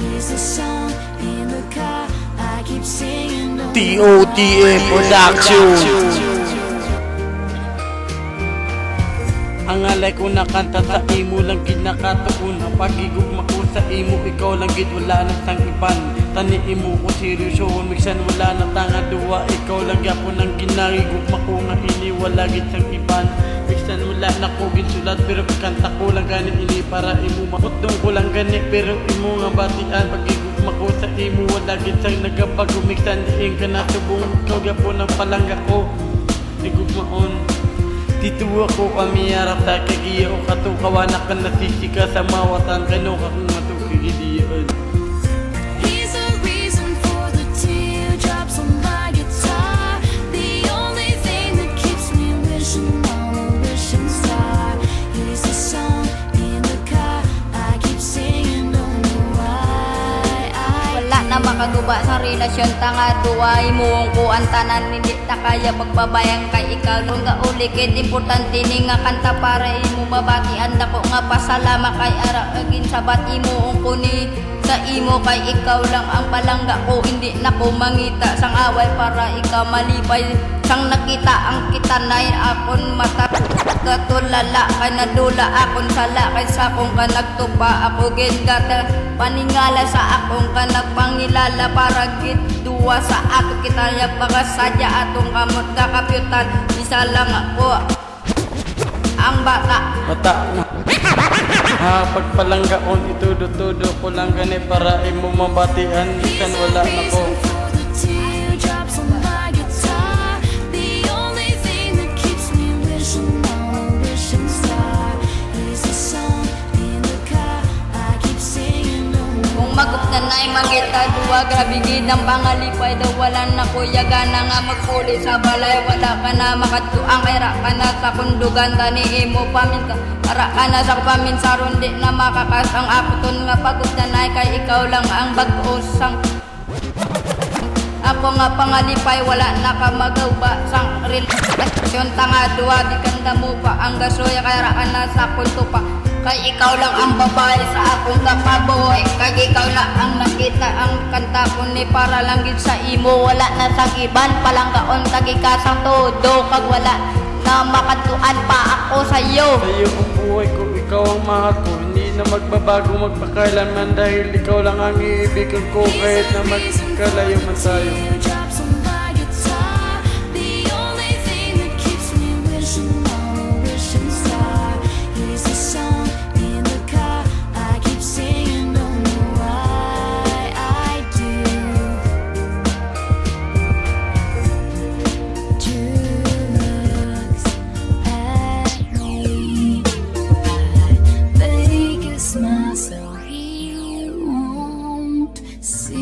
Here's the car. I Production. Ang alay ko nakanta sa imo lang ginakatuon Ang pagigugma ko sa imo ikaw lang gid wala na sang iban. Tani imo ko seryosohon Miksan wala na tanga duwa. Ikaw lang yapon ang ginagigugma ko nga ini wala gid sang iban Miksan wala na ko gid sulat pero kanta ko lang gani ini para imo makutong ko lang gani pero imo nga batian. Pagigugma ko sa imo wala nagabago Miksan diin ka na tubong ikaw yapon ang palangga ko. Igugmaon dito ako amiyarap sa kagiya o katukawanak ka nasisika sa mawatan. Kano ka kung matukigidiyaan makaguba sa relasyon Tanga duway mo ang kuan tanan Hindi ta kaya pagbabayang kay ikaw. Nung nga ulikid importante ni nga kanta Para imo mabatian Dako nga pasalama kay ara agin sabat imo ang kuni Sa imo kay ikaw lang ang palangga ko. Hindi na ko mangita sang away Para ikaw malipay Sang nakita ang kitanay akon mata Katulala kay nadula akon sala Kay sa akong ka nagtupa. Ako gin gata paningala sa akong ka nagpangilala Para git duwa sa ato. Kita ya baka sadya atong kamot kakapyutan Isa lang ako ang bata. Mata na. Ha pagpalanggaon itudo-tudo ko lang gani para imo mabatian. Ikan wala na ko mangita duwa Grabe gid ang pangalipay daw wala na kuya gana nga magpuli sa balay. Wala ka na makatuang kaya ka na sa kundugan Tani imo paminta. Para ka na sa paminsaron di na makakasang aputon nga pagod na na'y kay ikaw lang ang bag-usang. Ako nga pangalipay wala na ka magawa sang relasyon. Tanga duwa di kanda mo pa ang gasoya kaya ka na sa kunto pa kay ikaw lang ang babae sa akong kapaboy. Kay ikaw lang ang nakita ang kanta ko ni para lang gid sa imo. Wala na sa iban palanggaon tagikasang todo kag wala na makatuan pa ako sa iyo Sa iyo ang buhay ko, ikaw ang mahal ko. Hindi na magbabago magpakailanman Dahil ikaw lang ang iibigin ko. Kahit na magkalayo man tayo Se